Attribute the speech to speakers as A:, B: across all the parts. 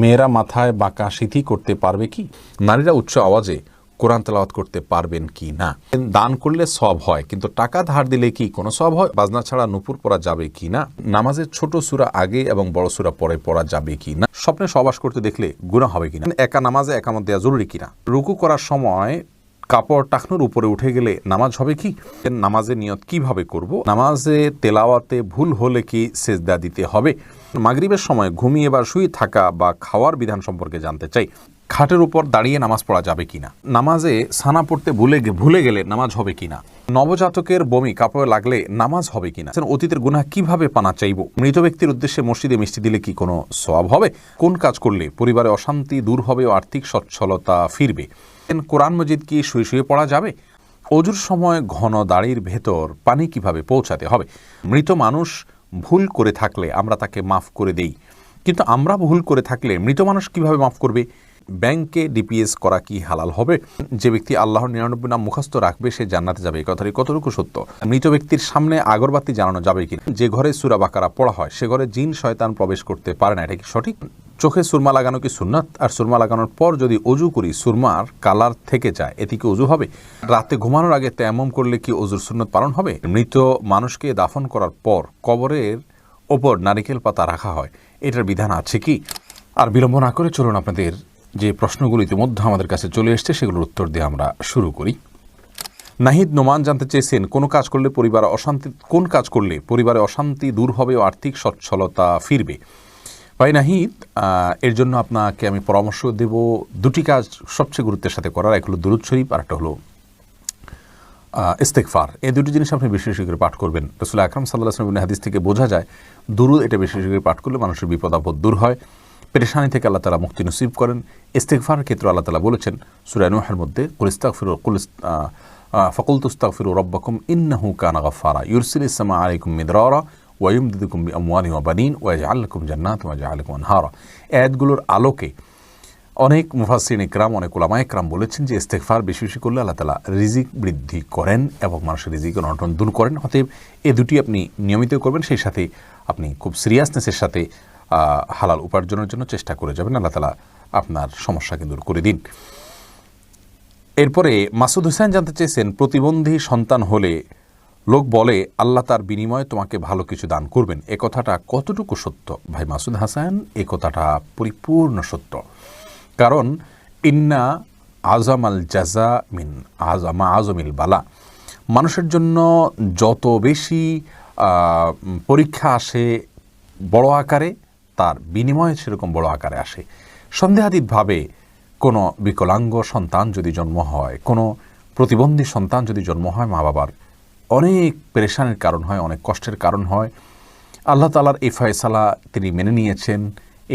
A: মেয়েরা মাথায় বাঁকা সিথি করতে পারবে কি? নারীরা উচ্চ আওয়াজে কোরআন তেলাওয়াত করতে পারবেন কি না? দান করলে সব হয়, কিন্তু টাকা ধার দিলে কি কোনো সব হয়? বাজনা ছাড়া নুপুর পরা যাবে কি না? নামাজের ছোট সুরা আগে এবং বড় সুরা পরে পড়া যাবে কি না? স্বপ্নে সবাস করতে দেখলে গুণা হবে কিনা একা নামাজে একামত দেওয়া জরুরি কিনা রুকু করার সময় কাপড় টাকনোর উপরে উঠে গেলে নামাজ হবে কি? নামাজের নিয়ত কীভাবে করব? নামাজে তেলাওয়াতে ভুল হলে কি সেজদা দিতে হবে? মাগরিবের সময় ঘুমিয়ে বা শুয়ে থাকা বা খাওয়ার বিধান সম্পর্কে জানতে চাই। খাটের উপর দাঁড়িয়ে নামাজ পড়া যাবে কিনা? নামাজে সানা পড়তে ভুলে ভুলে গেলে নামাজ হবে কিনা? নবজাতকের বমি কাপড়ে লাগলে নামাজ হবে কিনা? অতীতের গুনাহ কীভাবে পানা চাইব? মৃত ব্যক্তির উদ্দেশ্যে মসজিদে মিষ্টি দিলে কি কোনো সওয়াব হবে? কোন কাজ করলে পরিবারে অশান্তি দূর হবে ও আর্থিক সচ্ছলতা ফিরবে? কোরআন মজিদ কি শুয়ে শুয়ে পড়া যাবে? অজুর সময় ঘন দাড়ির ভেতর পানি কীভাবে পৌঁছাতে হবে? মৃত মানুষ ভুল করে থাকলে আমরা তাকে মাফ করে দেই। কিন্তু আমরা ভুল করে থাকলে মৃত মানুষ কীভাবে মাফ করবে? ব্যাংকে ডিপিএস করা কি হালাল হবে? যে ব্যক্তি আল্লাহর নিরানব্বই নাম মুখস্থ রাখবে, সে জান্নাতে যাবে। এই কথাটি কতটুকু সত্য? মৃত ব্যক্তির সামনে আগরবাতি জানানো যাবে কি যে ঘরে সুরা বাকারা পড়া হয়, সে ঘরে জিন, শয়তান প্রবেশ করতে পারে না। এটা কি সঠিক? চোখে সুরমা লাগানো কি সুন্নাত? আর সুরমা লাগানোর পর যদি অজু করি, সুরমার কালার থেকে যায়, এতে কি অজু হবে? রাতে ঘুমানোর আগে তেমন করলে কি অজুর সুন্নত পালন হবে? মৃত মানুষকে দাফন করার পর কবরের ওপর নারিকেল পাতা রাখা হয়। এটার বিধান আছে কি? আর বিলম্ব না করে চলুন আপনাদের যে প্রশ্নগুলো ইতিমধ্যে আমাদের কাছে চলে এসছে, সেগুলোর উত্তর দিয়ে আমরা শুরু করি। নাহিদ নোমান জানতে চেয়েছেন, কোন কাজ করলে পরিবার অশান্তি, কোন কাজ করলে পরিবারে অশান্তি দূর হবে ও আর্থিক সচ্ছলতা ফিরবে? ভাই নাহিদ এর জন্য আপনাকে আমি পরামর্শ দেব দুটি কাজ সবচেয়ে গুরুত্বের সাথে করার, এক হলো দুরুদ শরীফ আর একটা হলো ইস্তেকফার এই দুটি জিনিস আপনি বেশি বেশি করে পাঠ করবেন। রসুল আকরম সাল্লাহ আসলাম হাদিস থেকে বোঝা যায়, দুরুদ এটা বেশি বেশি করে পাঠ করলে মানুষের বিপদ আপদ দূর হয়। পেরেশানি থেকে আল্লাহ তালা মুক্তি নসিব করেন। ইস্তেকফার ক্ষেত্রে আল্লাহ তালা বলেছেন সুরানুহের মধ্যে কুলিস্তাক কুলিস ফকুল তুস্তাক ফিরু রব্বাকুম ইন্নাহু কানা গফারা ইউরসিল ইসলামা আলাইকুম মিদরা ওয়াইম দিদুকুম বি আমওয়ানি ওয়াজ আল্লাকুম জান্নাত ওয়াজ আলাইকুম আনহারা আয়াতগুলোর আলোকে অনেক মুফাসিন ইকরাম, অনেক ওলামা ইকরাম বলেছেন যে ইস্তেকফার বেশি বেশি করলে আল্লাহ তালা রিজিক বৃদ্ধি করেন এবং মানুষের রিজিক অনটন দূর করেন। অতএব এ দুটি আপনি নিয়মিত করবেন, সেই সাথে আপনি খুব সিরিয়াসনেসের সাথে হালাল উপার্জনের জন্য চেষ্টা করে যাবেন। আল্লাহ তালা আপনার সমস্যাকে দূর করে দিন। এরপরে মাসুদ হোসেন জানতে চেয়েছেন, প্রতিবন্ধী সন্তান হলে লোক বলে, আল্লাহ তার বিনিময়ে তোমাকে ভালো কিছু দান করবেন। এ কথাটা কতটুকু সত্য? ভাই মাসুদ হাসান, এ কথাটা পরিপূর্ণ সত্য। কারণ, ইন্না আজম আল জাজা মিন আজমা আজমিল বালা। মানুষের জন্য যত বেশি পরীক্ষা আসে বড় আকারে, তার বিনিময়ে সেরকম বড় আকারে আসে। সন্দেহাতীতভাবে কোনো বিকলাঙ্গ সন্তান যদি জন্ম হয়, কোনো প্রতিবন্ধী সন্তান যদি জন্ম হয় মা বাবার অনেক পেরেশানের কারণ হয়, অনেক কষ্টের কারণ হয়। আল্লাহ তালার এই ফয়সালা তিনি মেনে নিয়েছেন,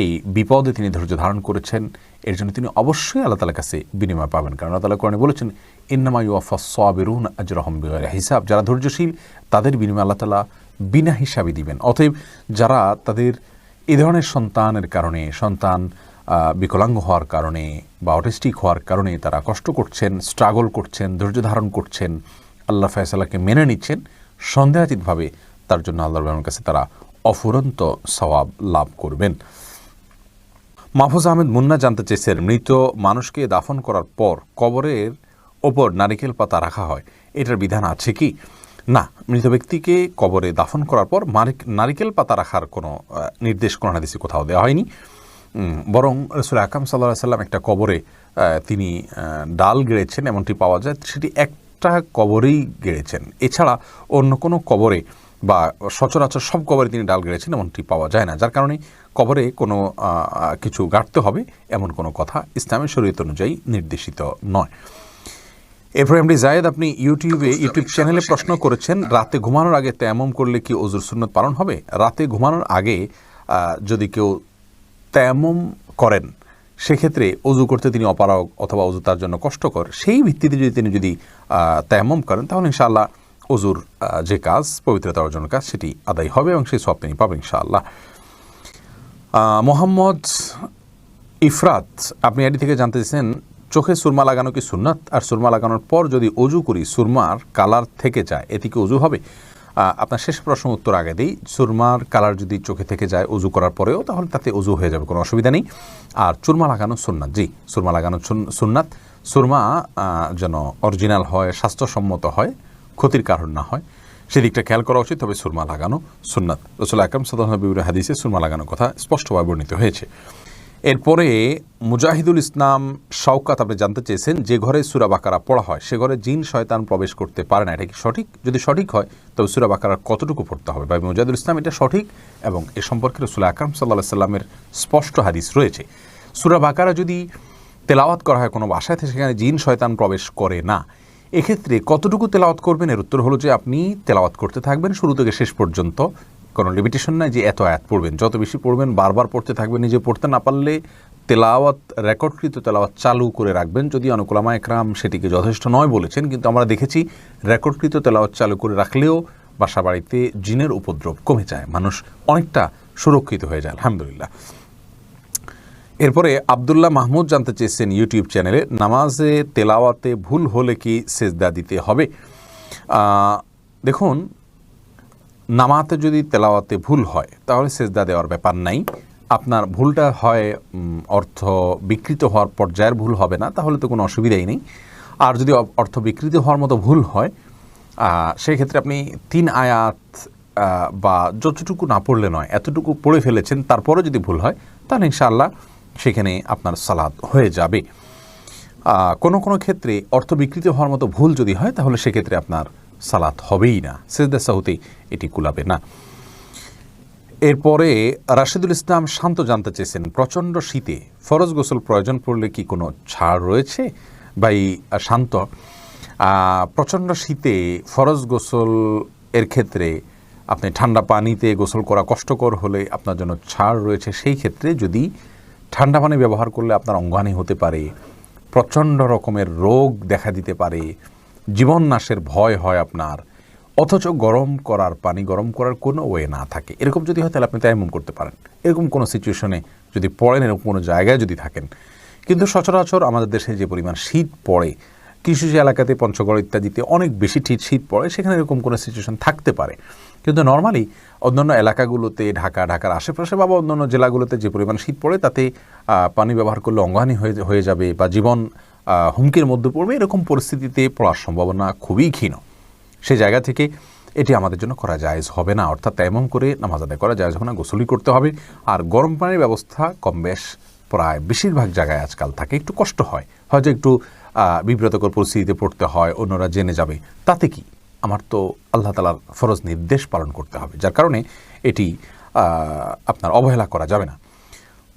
A: এই বিপদে তিনি ধৈর্য ধারণ করেছেন, এর জন্য তিনি অবশ্যই আল্লাহ তালার কাছে বিনিময় পাবেন। কারণ আল্লাহ তালা কোরআনে বলেছেন, ইন্নামা ইউফা সাবিরুন আজরহম বিগয়রা হিসাব। যারা ধৈর্যশীল, তাদের বিনিময় আল্লাহ তালা বিনা হিসাবে দিবেন। অতএব যারা তাদের এ ধরনের সন্তানের কারণে, সন্তান বিকলাঙ্গ হওয়ার কারণে বা অটিস্টিক হওয়ার কারণে তারা কষ্ট করছেন, স্ট্রাগল করছেন, ধৈর্য ধারণ করছেন আল্লাহ ফয়সালাকে মেনে নিচ্ছেন, সন্দেহাতীতভাবে তার জন্য আল্লাহ রহমানের কাছে তারা অফুরন্ত সওয়াব লাভ করবেন। মাহফুজ আহমেদ মুন্না জানতে চেয়েছেন মৃত মানুষকে দাফন করার পর কবরের ওপর নারিকেল পাতা রাখা হয়, এটার বিধান আছে কি? না, মৃত ব্যক্তিকে কবরে দাফন করার পর নারিকেল পাতা রাখার কোনো নির্দেশ, কোনো হাদিসে কোথাও দেওয়া হয়নি। বরং রসুল আকাম সাল্লাহ সাল্লাম একটা কবরে তিনি ডাল গেড়েছেন, এমনটি পাওয়া যায়, সেটি একটা কবরেই গেড়েছেন। এছাড়া অন্য কোনো কবরে বা সচরাচর সব কবরে তিনি ডাল গেড়েছেন এমনটি পাওয়া যায় না। যার কারণে কবরে কোনো কিছু গাঁটতে হবে এমন কোনো কথা ইসলামের শরীয়ত অনুযায়ী নির্দেশিত নয়। এরপর এমডি জায়েদ, আপনি ইউটিউবে ইউটিউব চ্যানেলে প্রশ্ন করেছেন, রাতে ঘুমানোর আগে তেমন করলে কি অজুর সুন্নত পালন হবে? রাতে ঘুমানোর আগে যদি কেউ তেমম করেন সেক্ষেত্রে অজু করতে তিনি অপারগ অথবা অজু তার জন্য কষ্টকর। সেই ভিত্তিতে যদি তিনি যদি তেমম করেন, তাহলে ইনশাআল্লাহ অজুর যে কাজ, পবিত্রতা অর্জনের কাজ, সেটি আদায় হবে এবং সেই সব তিনি পাবেন ইনশাআল্লাহ। মোহাম্মদ ইফরাত, আপনি এটি থেকে জানতে চাইছেন, চোখে সুরমা লাগানো কি সুন্নাত? আর সুরমা লাগানোর পর যদি অজু করি, সুরমার কালার থেকে যায়, এতে কি অজু হবে? আপনার শেষ প্রশ্ন উত্তর আগে দিই। চুরমার কালার যদি চোখে থেকে যায় উজু করার পরেও, তাহলে তাতে উজু হয়ে যাবে, কোনো অসুবিধা নেই। আর চুরমা লাগানো সুন্নাত, জি সুরমা লাগানো সুন- সুন্নাত। সুরমা যেন অরিজিনাল হয়, স্বাস্থ্যসম্মত হয়, ক্ষতির কারণ না হয়, সেদিকটা খেয়াল করা উচিত, তবে সুরমা লাগানো সুন্নাত। রসুল আকরম সাধারণ হাদিসে সুরমা লাগানোর কথা স্পষ্টভাবে বর্ণিত হয়েছে। এরপরে মুজাহিদুল ইসলাম শওকাত আপনি জানতে চেয়েছেন, যে ঘরে সুরা বাকারা পড়া হয়, সে ঘরে জিন শয়তান প্রবেশ করতে পারে না। এটা কি সঠিক? যদি সঠিক হয়, তবে সুরা বাকারা কতটুকু পড়তে হবে? বা মুজাহিদুল ইসলাম এটা সঠিক এবং এ সম্পর্কে রসুল আকরম সাল্লাহ সাল্লামের স্পষ্ট হাদিস রয়েছে। সুরা বাকারা যদি তেলাওয়াত করা হয় কোনো বাসায় সেখানে জিন শয়তান প্রবেশ করে না। এক্ষেত্রে কতটুকু তেলাওয়াত করবেন? এর উত্তর হলো যে আপনি তেলাওয়াত করতে থাকবেন শুরু থেকে শেষ পর্যন্ত। কোনো লিমিটেশন নাই যে এত আয়াত পড়বেন। যত বেশি পড়বেন, বারবার পড়তে থাকবেন, নিজে পড়তে না পারলে তেলাওয়াত রেকর্ডকৃত তেলাওয়াত চালু করে রাখবেন। যদি অনুকুলামা একরাম সেটিকে যথেষ্ট নয় বলেছেন, কিন্তু আমরা দেখেছি রেকর্ডকৃত তেলাওয়াত চালু করে রাখলেও বাসা বাড়িতে জিনের উপদ্রব কমে যায়। মানুষ অনেকটা সুরক্ষিত হয়ে যায়, আলহামদুলিল্লাহ। এরপরে আবদুল্লাহ মাহমুদ জানতে চেয়েছেন ইউটিউব চ্যানেলে, নামাজে তেলাওয়াতে ভুল হলে কি সেজদা দিতে হবে? দেখুন নামাতে যদি তেলাওয়াতে ভুল হয়, তাহলে সেজদা দেওয়ার ব্যাপার নাই। আপনার ভুলটা হয় অর্থ বিকৃত হওয়ার পর্যায়ের ভুল হবে না, তাহলে তো কোনো অসুবিধাই নেই। আর যদি অর্থ বিকৃত হওয়ার মতো ভুল হয় সেই ক্ষেত্রে আপনি তিন আয়াত বা যতটুকু না পড়লে নয়, এতটুকু পড়ে ফেলেছেন তারপরে যদি ভুল হয়, তাহলে ইনশাআল্লাহ সেখানে আপনার সালাদ হয়ে যাবে। কোনো কোনো ক্ষেত্রে অর্থ বিকৃত হওয়ার মতো ভুল যদি হয়, তাহলে সেক্ষেত্রে আপনার সালাত হবেই না, সেজদা সাহুতে এটি কুলাবে না। এরপরে রাশিদুল ইসলাম শান্ত জানতে চেয়েছেন, প্রচণ্ড শীতে ফরজ গোসল প্রয়োজন পড়লে কি কোনো ছাড় রয়েছে? বা এই শান্ত প্রচণ্ড শীতে ফরজ গোসল এর ক্ষেত্রে আপনি ঠান্ডা পানিতে গোসল করা কষ্টকর হলে আপনার জন্য ছাড় রয়েছে। সেই ক্ষেত্রে যদি ঠান্ডা পানি ব্যবহার করলে আপনার অঙ্গহানি হতে পারে, প্রচণ্ড রকমের রোগ দেখা দিতে পারে জীবন নাশের ভয় হয় আপনার। অথচ গরম করার পানি গরম করার কোনো ওয়ে না থাকে। এরকম যদি হয় তাহলে আপনি তাইমুম করতে পারেন। এরকম কোনো সিচুয়েশনে যদি পড়েন, এরকম কোনো জায়গায় যদি থাকেন। কিন্তু সচরাচর আমাদের দেশে যে পরিমাণ শীত পড়ে কিছু যে এলাকাতে পঞ্চগড় ইত্যাদিতে অনেক বেশি ঠিক শীত পড়ে, সেখানে এরকম কোনো সিচুয়েশন থাকতে পারে। কিন্তু নর্মালি অন্যান্য এলাকাগুলোতে, ঢাকা, ঢাকার আশেপাশে বা অন্যান্য জেলাগুলোতে যে পরিমাণ শীত পড়ে, তাতে পানি ব্যবহার করলে অঙ্গহানি হয়ে হয়ে যাবে বা জীবন হুমকির মধ্যে পড়বে এরকম পরিস্থিতিতে পড়ার সম্ভাবনা খুবই ক্ষীণ। সেই জায়গা থেকে এটি আমাদের জন্য করা জায়েজ হবে না। অর্থাৎ তেমন করে নামাজ আদায় করা জায়েজ হবে না, গোসলই করতে হবে। আর গরম পানির ব্যবস্থা কম বেশ, প্রায় বেশিরভাগ জায়গায় আজকাল থাকে। একটু কষ্ট হয়। হয়তো একটু বিব্রতকর পরিস্থিতিতে পড়তে হয়, অন্যরা জেনে যাবে। তাতে কি? আমার তো আল্লাহ তালার ফরজ নির্দেশ পালন করতে হবে। যার কারণে এটি আপনার অবহেলা করা যাবে না।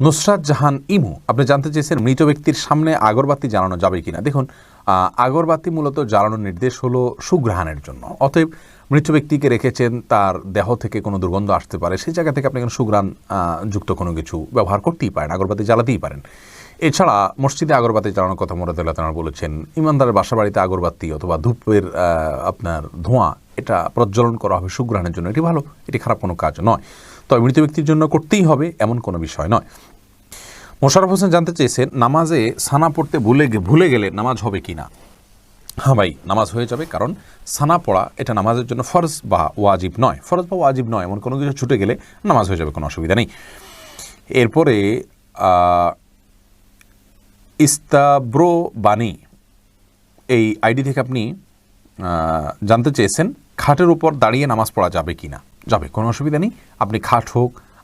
A: নুসরাত জাহান ইমু, আপনি জানতে চেয়েছেন মৃত ব্যক্তির সামনে আগরবাতি জ্বালানো যাবে কিনা। দেখুন আগরবাতি মূলত জ্বালানোর নির্দেশ হলো সুগ্রহাণের জন্য। অতএব মৃত ব্যক্তিকে রেখেছেন, তার দেহ থেকে কোনো দুর্গন্ধ আসতে পারে সেই জায়গা থেকে আপনি কোনো সুগ্রাণ যুক্ত কোনো কিছু ব্যবহার করতেই পারেন, আগরবাতি জ্বালাতেই পারেন। এছাড়া মসজিদে আগরবাতি জ্বালানোর কথা মোরাদুল্লাহ তাঁরা বলেছেন, ইমানদারের বাসা বাড়িতে আগরবাতি অথবা ধূপের আপনার ধোঁয়া, এটা প্রজ্বলন করা হবে সুগ্রহণের জন্য। এটি ভালো, এটি খারাপ কোনো কাজ নয়। তবে মৃত ব্যক্তির জন্য করতেই হবে, এমন কোনো বিষয় নয়। মোশারফ হোসেন জানতে চেয়েছেন, নামাজে সানা পড়তে ভুলে ভুলে গেলে নামাজ হবে কি না? হ্যাঁ ভাই, নামাজ হয়ে যাবে কারণ সানা পড়া এটা নামাজের জন্য ফরজ বা ওয়াজিব নয়। ফরজ বা ওয়াজিব নয়, এমন কোনো কিছু ছুটে গেলে নামাজ হয়ে যাবে, কোনো অসুবিধা নেই। এরপরে ইস্তাব্রো বাণী, এই আইডি থেকে আপনি জানতে চেয়েছেন, খাটের উপর দাঁড়িয়ে নামাজ পড়া যাবে কি না? যাবে, কোনো অসুবিধা নেই। আপনি খাট হোক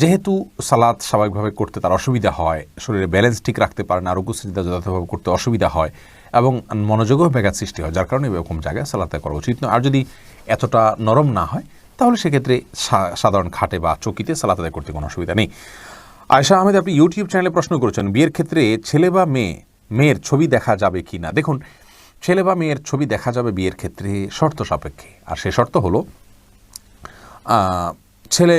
A: যেহেতু সালাদ স্বাভাবিকভাবে করতে তার অসুবিধা হয়, শরীরে ব্যালেন্স ঠিক রাখতে পারে না রুকু সিজদা যথাযথভাবে করতে অসুবিধা হয় এবং মনোযোগও ব্যাঘাত সৃষ্টি হয়, যার কারণে এরকম জায়গায় সালাত আদায় করা উচিত নয়। আর যদি এতটা নরম না হয়, তাহলে সেক্ষেত্রে সাধারণ খাটে বা চকিতে সালাত আদায় করতে কোনো অসুবিধা নেই। আয়শা আহমেদ, আপনি ইউটিউব চ্যানেলে প্রশ্ন করেছেন, বিয়ের ক্ষেত্রে ছেলে বা মেয়ে, মেয়ের ছবি দেখা যাবে কি না দেখুন, ছেলে বা মেয়ের ছবি দেখা যাবে বিয়ের ক্ষেত্রে শর্ত সাপেক্ষে। আর সে শর্ত হলো ছেলে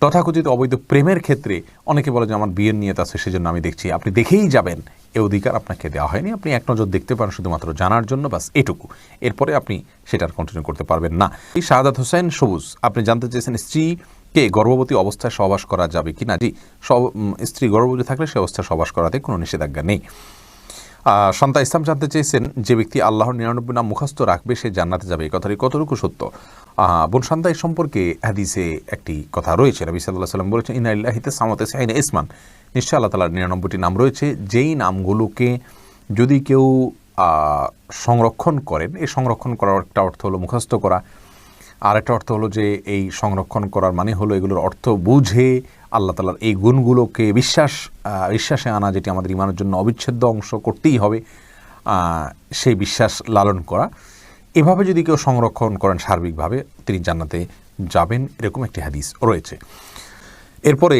A: তথাকথিত অবৈধ প্রেমের ক্ষেত্রে অনেকে বলে যে আমার বিয়ের নিয়ত আছে, সেজন্য আমি দেখছি। আপনি দেখেই যাবেন। এ অধিকার আপনাকে দেওয়া হয়নি। আপনি এক নজর দেখতে পারেন শুধুমাত্র জানার জন্য বাস এটুকু। এরপরে আপনি সেটার কন্টিনিউ করতে পারবেন না। এই শাহাদাত হোসেন সবুজ, আপনি জানতে চেয়েছেন স্ত্রীকে গর্ভবতী অবস্থায় সহবাস করা যাবে কি না জি, সব- স্ত্রী গর্ভবতী থাকলে সে অবস্থায় সহবাস করাতে কোনো নিষেধাজ্ঞা নেই। সন্তা ইসলাম জানতে চেয়েছেন যে ব্যক্তি আল্লাহর নিরানব্বই নাম মুখস্থ রাখবে, সে জান্নাতে যাবে। এই কথাটি কতটুকু সত্য? বোন সন্তা এই সম্পর্কে হাদিসে একটি কথা রয়েছে। রবি সাল্লাহ সাল্লাম বলেছেন ইনা ইল্লাহিতে সামাতে সাইন ইসমান। নিশ্চয় আল্লাহ তালার নিরানব্বইটি নাম রয়েছে। যেই নামগুলোকে যদি কেউ সংরক্ষণ করেন, এই সংরক্ষণ করার একটা অর্থ হলো মুখস্থ করা। আর একটা অর্থ হলো যে এই সংরক্ষণ করার মানে হলো এগুলোর অর্থ বুঝে আল্লাহ তালার এই গুণগুলোকে বিশ্বাস বিশ্বাসে আনা, যেটি আমাদের ইমানের জন্য অবিচ্ছেদ্য অংশ করতেই হবে সেই বিশ্বাস লালন করা। এভাবে যদি কেউ সংরক্ষণ করেন সার্বিকভাবে, তিনি জান্নাতে যাবেন, এরকম একটি হাদিস রয়েছে। এরপরে,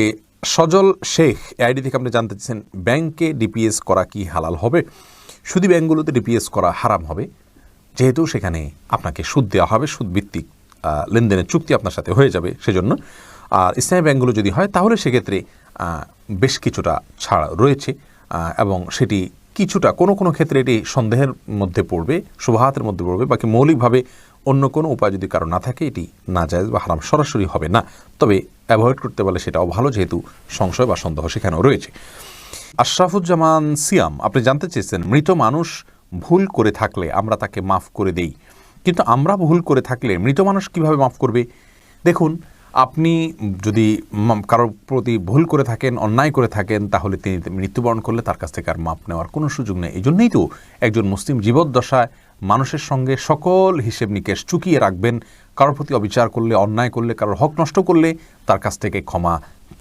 A: সজল শেখ আইডি থেকে আপনি জানতে চাচ্ছেন ব্যাংকে ডিপিএস করা কি হালাল হবে? শুধু ব্যাংকগুলোতে ডিপিএস করা হারাম হবে, যেহেতু সেখানে আপনাকে সুদ দেওয়া হবে সুদ ভিত্তিক লেনদেনের চুক্তি আপনার সাথে হয়ে যাবে, সেজন্য আর ইসলামী ব্যাংকগুলো যদি হয়, তাহলে সেক্ষেত্রে বেশ কিছুটা ছাড় রয়েছে এবং সেটি কিছুটা, কোনো কোনো ক্ষেত্রে এটি সন্দেহের মধ্যে পড়বে, শুভাহাতের মধ্যে পড়বে, বাকি মৌলিকভাবে অন্য কোনো উপায় যদি কারও না থাকে, এটি না যায় বা হারাম সরাসরি হবে না। তবে অ্যাভয়েড করতে পারলে সেটাও ভালো, যেহেতু সংশয় বা সন্দেহ সেখানেও রয়েছে। আশরাফুজ্জামান সিয়াম, আপনি জানতে চেয়েছেন, মৃত মানুষ ভুল করে থাকলে আমরা তাকে মাফ করে দেই। কিন্তু আমরা ভুল করে থাকলে মৃত মানুষ কীভাবে মাফ করবে? দেখুন আপনি যদি কারোর প্রতি ভুল করে থাকেন, অন্যায় করে থাকেন, তাহলে তিনি মৃত্যুবরণ করলে তার কাছ থেকে আর মাপ নেওয়ার কোনো সুযোগ নেই। এই জন্যই তো একজন মুসলিম জীবদ্দশায় মানুষের সঙ্গে সকল হিসেব নিকেশ চুকিয়ে রাখবেন। কারোর প্রতি অবিচার করলে, অন্যায় করলে, কারোর হক নষ্ট করলে তার কাছ থেকে ক্ষমা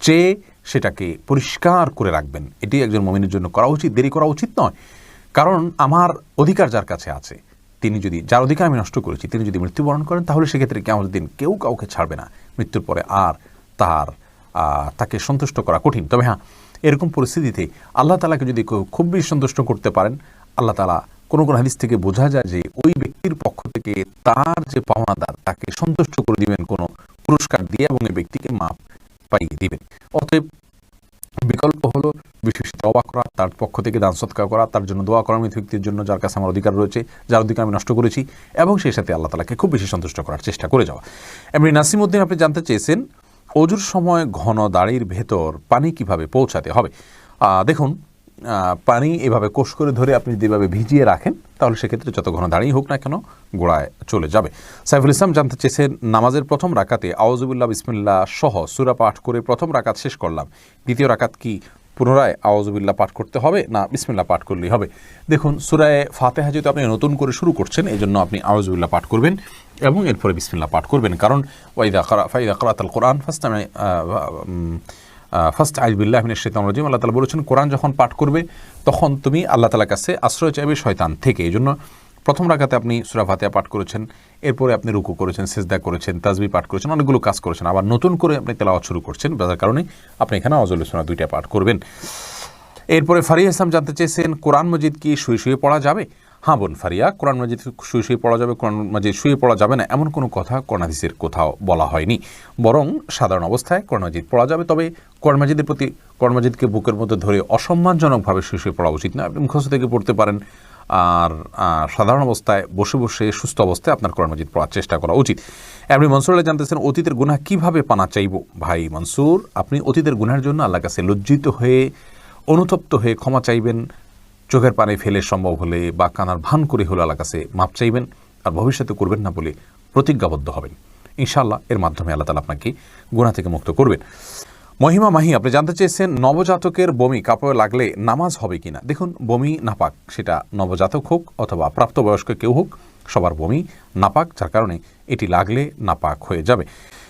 A: চেয়ে সেটাকে পরিষ্কার করে রাখবেন। এটি একজন মমিনের জন্য করা উচিত, দেরি করা উচিত নয়। কারণ আমার অধিকার যার কাছে আছে তিনি যদি, যার অধিকার আমি নষ্ট করেছি, তিনি যদি মৃত্যুবরণ করেন, তাহলে সেক্ষেত্রে কেমন দিন কেউ কাউকে ছাড়বে না। মৃত্যুর পরে আর তার তাকে সন্তুষ্ট করা কঠিন। তবে হ্যাঁ এরকম পরিস্থিতিতে আল্লাহ তালাকে যদি কেউ খুব বেশি সন্তুষ্ট করতে পারেন, আল্লাহ তালা কোনো কোনো হাদিস থেকে বোঝা যায় যে ওই ব্যক্তির পক্ষ থেকে তার যে পাওনাদার, তাকে সন্তুষ্ট করে দিবেন, কোনো পুরস্কার দিয়ে এবং এই ব্যক্তিকে মাপ পাইয়ে দিবেন। অতএব বিকল্প হলো বিশেষ তবা করা, তার পক্ষ থেকে দান সৎকার করা, তার জন্য দোয়া করা মৃত ব্যক্তির জন্য যার কাছে আমার অধিকার রয়েছে, যার অধিকার আমি নষ্ট করেছি এবং সেই সাথে আল্লাহ তালাকে খুব বেশি সন্তুষ্ট করার চেষ্টা করে যাওয়া। এমনি নাসিমুদ্দিন আপনি জানতে চেয়েছেন, অজুর সময় ঘন দাড়ির ভেতর পানি কীভাবে পৌঁছাতে হবে? দেখুন পানি এভাবে কোষ করে ধরে আপনি যদি এভাবে ভিজিয়ে রাখেন, তাহলে সেক্ষেত্রে যত ঘন দাঁড়িয়ে হোক না কেন গোড়ায় চলে যাবে। সাইফুল ইসলাম জানতে চেয়েছেন, নামাজের প্রথম রাকাতে আওয়াজুবুল্লাহ বিসমিল্লাহ সহ সুরা পাঠ করে প্রথম রাকাত শেষ করলাম। দ্বিতীয় রাকাত কি পুনরায় আওয়াজুবিল্লাহ পাঠ করতে হবে, না বিসমিল্লাহ পাঠ করলেই হবে? দেখুন, সুরায় ফাতেহা যেহেতু আপনি নতুন করে শুরু করছেন এই জন্য আপনি আওয়াজুবিল্লাহ পাঠ করবেন এবং এরপরে বিসমিল্লাহ পাঠ করবেন। কারণ ওয়াইদা ফাইদা করাত কোরআন ফার্স্ট ফার্স্ট আইবিল্লাহ মিনের শেতান রাজিম, আল্লাহ তালা বলেছেন, কোরআন যখন পাঠ করবে, তখন তুমি আল্লাহ তালার কাছে আশ্রয় চাইবে শয়তান থেকে। এই জন্য প্রথম রাখাতে আপনি সুরা ফাতিহা পাঠ করেছেন, এরপরে আপনি রুকু করেছেন, সেজদা করেছেন তাজবি পাঠ করেছেন, অনেকগুলো কাজ করেছেন। আবার নতুন করে আপনি তেলাওয়াত শুরু করছেন, যার কারণে আপনি এখানে অজল সোনা দুইটা পাঠ করবেন। এরপরে ফারিয়া ইসলাম জানতে চেয়েছেন, কোরআন মজিদ কি শুয়ে শুয়ে পড়া যাবে? হ্যাঁ বোন ফারিয়া, কোরআন মাজিদ শুয়ে শুয়ে পড়া যাবে, কোরআন মজিদ শুয়ে পড়া যাবে না, এমন কোনো কথা কোরআনাদিসের কোথাও বলা হয়নি। বরং সাধারণ অবস্থায় কোরআন মজিদ পড়া যাবে, তবে কোরআন মজিদের প্রতি, কোরআন মজিদকে বুকের মধ্যে ধরে অসম্মানজনকভাবে শুয়ে শুয়ে পড়া উচিত না। আপনি মুখস্থ থেকে পড়তে পারেন, আর সাধারণ অবস্থায় বসে বসে সুস্থ অবস্থায় আপনার কোরআন মাজিদ পড়ার চেষ্টা করা উচিত। আপনি মনসুর আল্লাহ জানতেছেন, অতীতের গুনাহ কীভাবে পানা চাইব? ভাই মনসুর, আপনি অতীতের গুনার জন্য আল্লাহ কাছে লজ্জিত হয়ে, অনুতপ্ত হয়ে ক্ষমা চাইবেন চোখের পানি ফেলে সম্ভব হলে বা কানার ভান করে হলে আল্লাহ মাপ চাইবেন আর ভবিষ্যতে করবেন না বলে প্রতিজ্ঞাবদ্ধ হবেন। ইনশাআল্লাহ, এর মাধ্যমে আল্লাহ তালা আপনাকে গুণা থেকে মুক্ত করবেন। মহিমা মাহি, আপনি জানতে চেয়েছেন নবজাতকের বমি কাপড়ে লাগলে নামাজ হবে কিনা? দেখুন, বমি নাপাক, সেটা নবজাতক হোক অথবা প্রাপ্তবয়স্ক কেউ হোক, সবার বমি নাপাক, যার কারণে এটি লাগলে নাপাক হয়ে যাবে।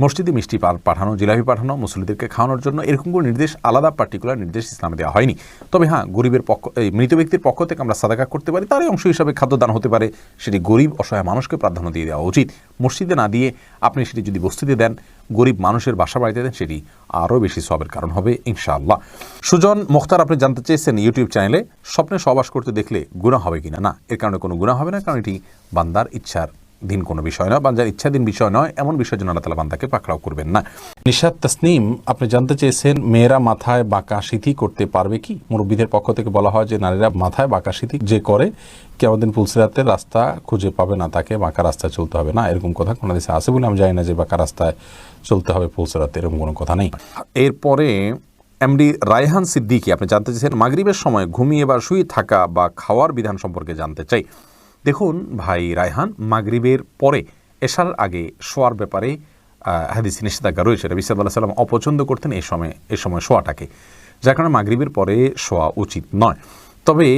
A: মসজিদে মিষ্টি পাঠানো, জিলাপি পাঠানো মুসলিদেরকে খাওয়ানোর জন্য এরকম কোনো নির্দেশ, আলাদা পার্টিকুলার নির্দেশ ইসলামে দেওয়া হয়নি। তবে হ্যাঁ গরিবের পক্ষ এই মৃত ব্যক্তির পক্ষ থেকে আমরা সাদাকা করতে পারি, তারই অংশ হিসাবে খাদ্যদান হতে পারে। সেটি গরিব, অসহায় মানুষকে প্রাধান্য দিয়ে দেওয়া উচিত। মসজিদে না দিয়ে আপনি সেটি যদি বস্তিতে দেন, গরিব মানুষের বাসা বাড়িতে দেন, সেটি আরও বেশি সবের কারণ হবে, ইনশাআল্লাহ। সুজন মুখতার, আপনি জানতে চেয়েছেন ইউটিউব চ্যানেলে, স্বপ্নে সবাস করতে দেখলে গুণা হবে কিনা? না, এর কারণে কোনো গুণা হবে না, কারণ এটি বান্দার ইচ্ছার দিন কোনো বিষয় নয় বান্দার ইচ্ছাধীন বিষয় নয়, এমন বিষয় জন্য আল্লাহ তালা বান্দাকে পাকড়াও করবেন না। নিশাদ তসনিম, আপনি জানতে চেয়েছেন মেয়েরা মাথায় বাঁকা সিথি করতে পারবে কি? মুরব্বীদের পক্ষ থেকে বলা হয় যে নারীরা মাথায় বাঁকা সিথি যে করে কেমন দিন পুলসিরাতে রাস্তা খুঁজে পাবে না, তাকে বাঁকা রাস্তায় চলতে হবে। না, এরকম কথা কোনো দেশে আছে বলে আমি জানি না যে বাঁকা রাস্তায় চলতে হবে পুলসিরাতে এরকম কোনো কথা নেই। এরপরে এমডি রায়হান সিদ্দিকি, আপনি জানতে চেয়েছেন মাগরিবের সময় ঘুমিয়ে বা শুয়ে থাকা বা খাওয়ার বিধান সম্পর্কে জানতে চাই। দেখুন ভাই রায়হান, মাগরিবের পরে এশার আগে শোয়ার ব্যাপারে হাদিস নিষেধাজ্ঞা রয়েছে। রবি সাল্লাহ সাল্লাম অপছন্দ করতেন এই সময় এই সময় শোয়াটাকে। যার কারণে মাগরিবের পরে শোয়া উচিত নয়। তবে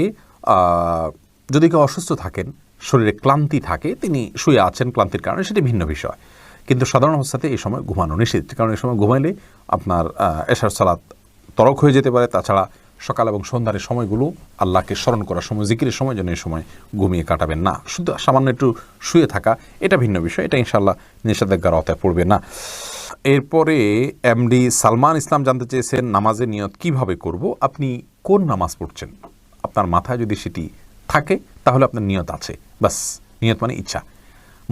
A: যদি কেউ অসুস্থ থাকেন, শরীরে ক্লান্তি থাকে, তিনি শুয়ে আছেন ক্লান্তির কারণে, সেটি ভিন্ন বিষয়। কিন্তু সাধারণ অবস্থাতে এই সময় ঘুমানো নিষেধ। কারণ এই সময় ঘুমাইলে আপনার এশার সালাত তরক হয়ে যেতে পারে। তাছাড়া সকাল এবং সন্ধ্যার সময়গুলো আল্লাহকে স্মরণ করার সময়, জিকিরের সময় যেন এই সময় ঘুমিয়ে কাটাবেন না। শুধু সামান্য একটু শুয়ে থাকা, এটা ভিন্ন বিষয়, এটা ইনশাল্লাহ নিষেধাজ্ঞার আওতায় পড়বে না। এরপরে এমডি সালমান ইসলাম জানতে চেয়েছেন, নামাজের নিয়ত কীভাবে করব? আপনি কোন নামাজ পড়ছেন? আপনার মাথায় যদি সেটি থাকে, তাহলে আপনার নিয়ত আছে। বাস, নিয়ত মানে ইচ্ছা।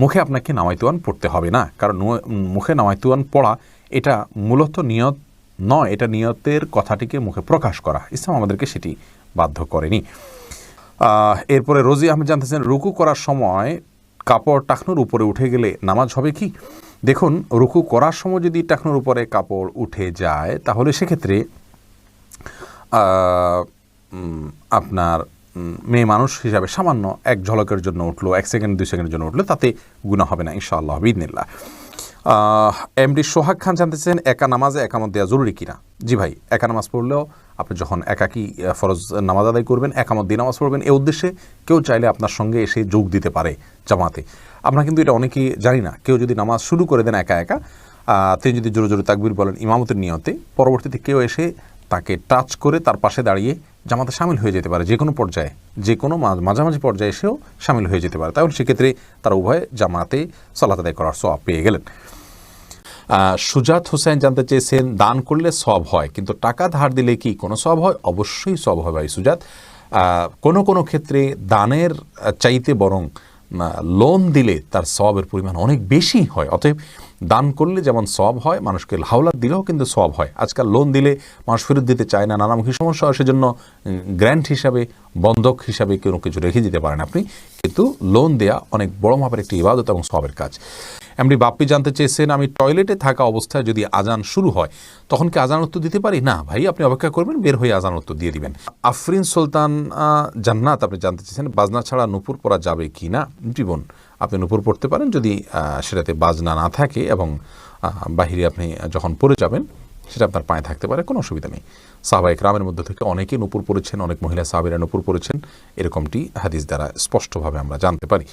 A: মুখে আপনাকে নামাইতুয়ান পড়তে হবে না, কারণ মুখে নামাইতুয়ান পড়া, এটা মূলত নিয়ত নয়, এটা নিয়তের কথাটিকে মুখে প্রকাশ করা। ইসলাম আমাদেরকে সেটি বাধ্য করেনি। এরপরে রোজি আহমেদ জানতেছেন, রুকু করার সময় কাপড় টাকনুর উপরে উঠে গেলে নামাজ হবে কি? দেখুন, রুকু করার সময় যদি টাকনুর উপরে কাপড় উঠে যায়, তাহলে সেক্ষেত্রে আপনার মেয়ে মানুষ হিসাবে সামান্য এক ঝলকের জন্য উঠল, এক সেকেন্ড, দুই সেকেন্ডের জন্য উঠল, তাতে গুণা হবে না, ইনশাআল্লাহ বিদিনিল্লাহ এমডি সোহাগ খান জানতে জানতেছেন একা নামাজে একামত দেওয়া জরুরি কিনা? জি ভাই, একা নামাজ পড়লেও আপনি যখন একাকি ফরজ নামাজ আদায় করবেন, একামত দিয়ে নামাজ পড়বেন এই উদ্দেশ্যে কেউ চাইলে আপনার সঙ্গে এসে যোগ দিতে পারে জামাতে। আমরা কিন্তু এটা অনেকেই জানি না। কেউ যদি নামাজ শুরু করে দেন একা একা তিনি যদি জোরে জোরে তাকবির বলেন ইমামতের নিয়তে, পরবর্তীতে কেউ এসে তাকে টাচ করে তার পাশে দাঁড়িয়ে জামাতে সামিল হয়ে যেতে পারে যে কোনো পর্যায়ে যে কোনো মাঝামাঝি পর্যায়ে এসেও সামিল হয়ে যেতে পারে। তাহলে সেক্ষেত্রে তারা উভয় জামাতে সালাত আদায় করার সব পেয়ে গেলেন। সুজাত হোসেন জানতে চেয়েছেন, দান করলে সব হয়, কিন্তু টাকা ধার দিলে কি কোনো সব হয়? অবশ্যই সব হয় ভাই সুজাত। কোনো কোনো ক্ষেত্রে দানের চাইতে বরং লোন দিলে তার সবের পরিমাণ অনেক বেশি হয়, অতএব দান করলে যেমন সব হয়, মানুষকে হাওলাত দিলেও কিন্তু সব হয়। আজকাল লোন দিলে মানুষ ফেরত দিতে চায় না, নানামুখী সমস্যা হয়, সেজন্য গ্র্যান্ট হিসাবে, বন্ধক হিসাবে কোনো কিছু রেখে দিতে পারেন আপনি। কিন্তু লোন দেয়া অনেক বড় মাপের একটি ইবাদত এবং সবের কাজ। এমনি বাপ্পি জানতে চেয়েছেন, আমি টয়লেটে থাকা অবস্থায় যদি আজান শুরু হয়, তখন কি আজান উত্তর দিতে পারি? না, ভাই, আপনি অপেক্ষা করবেন, বের হয়ে আজান উত্তর দিয়ে দিবেন। আফরিন সুলতান জান্নাত, আপনি জানতে চেয়েছেন, বাজনা ছাড়া নুপুর পরা যাবে কি না? জীবন। আপনি নুপুর পড়তে পারেন। যদি সেটাতে বাজনা না থাকে এবং বাহিরে আপনি যখন পড়ে যাবেন, সেটা আপনার পায়ে থাকতে পারে, কোনো অসুবিধা নেই। সাহবাহিক রামের মধ্যে থেকে অনেকে নুপুর পড়েছেন, অনেক মহিলা সাহাবিরা নুপুর পড়েছেন, এরকমটি হাদিস দ্বারা স্পষ্টভাবে আমরা জানতে পারি।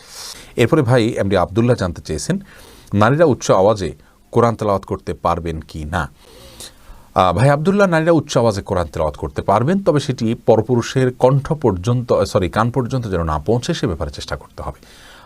A: এরপরে ভাই এমডি আবদুল্লাহ জানতে চেয়েছেন, নারীরা উচ্চ আওয়াজে কোরআন তেলাওয়াত করতে পারবেন কি না? ভাই আবদুল্লাহ, নারীরা উচ্চ আওয়াজে কোরআন তেলাওয়াত করতে পারবেন, তবে সেটি পরপুরুষের কণ্ঠ পর্যন্ত সরি কান পর্যন্ত যেন না পৌঁছে সে ব্যাপারে চেষ্টা করতে হবে।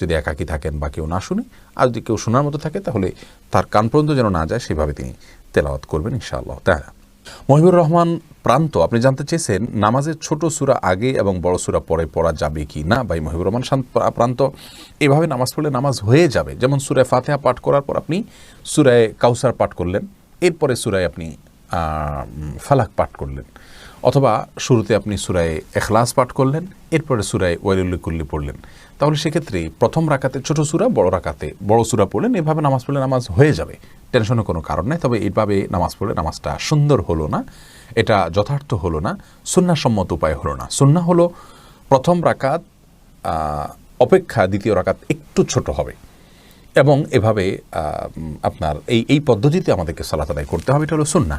A: যদি একাকী থাকেন বা কেউ না শুনে, আর যদি কেউ শোনার মতো থাকে, তাহলে তার কান পর্যন্ত যেন না যায়, সেভাবে তিনি তেলাওয়াত করবেন, ইনশাআল্লাহ। তাহলে, মহিবুর রহমান প্রান্ত, আপনি জানতে চেয়েছেন নামাজের ছোট সূরা আগে এবং বড় সূরা পরে পড়া যাবে কি না? ভাই মহিবুর রহমান প্রান্ত, এভাবে নামাজ পড়লে নামাজ হয়ে যাবে। যেমন সুরায় ফাতেহা পাঠ করার পর আপনি সুরায় কাউসার পাঠ করলেন, এরপরে সুরায় আপনি ফালাক পাঠ করলেন, অথবা শুরুতে আপনি সুরায় এখলাস পাঠ করলেন, এরপরে সুরায় ওয়াইলুল্লিকুল্লি পড়লেন। তাহলে সেক্ষেত্রে প্রথম রাকাতে ছোট সুরা, বড় রাকাতে বড় সুরা পড়লেন এভাবে নামাজ পড়লে নামাজ হয়ে যাবে। টেনশনের কোনো কারণ নেই, তবে এইভাবে নামাজ পড়লে নামাজটা সুন্দর হলো না। এটা যথার্থ হলো না, সুন্নাসম্মত উপায় হলো না। সুন্না হলো প্রথম রাকাত অপেক্ষা দ্বিতীয় রাকাত একটু ছোট হবে। এবং এভাবে আপনার এই এই পদ্ধতিতে আমাদেরকে সালাত আদায় করতে হবে, এটা হলো সুন্না।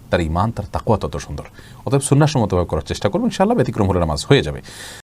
A: তার ইমান তার তাকুয়া তত সুন্দর। অতএব সুন্নাসম্মতভাবে করার চেষ্টা করব, ইনশাআল্লাহ ব্যতিক্রম হলে নামাজ হয়ে যাবে।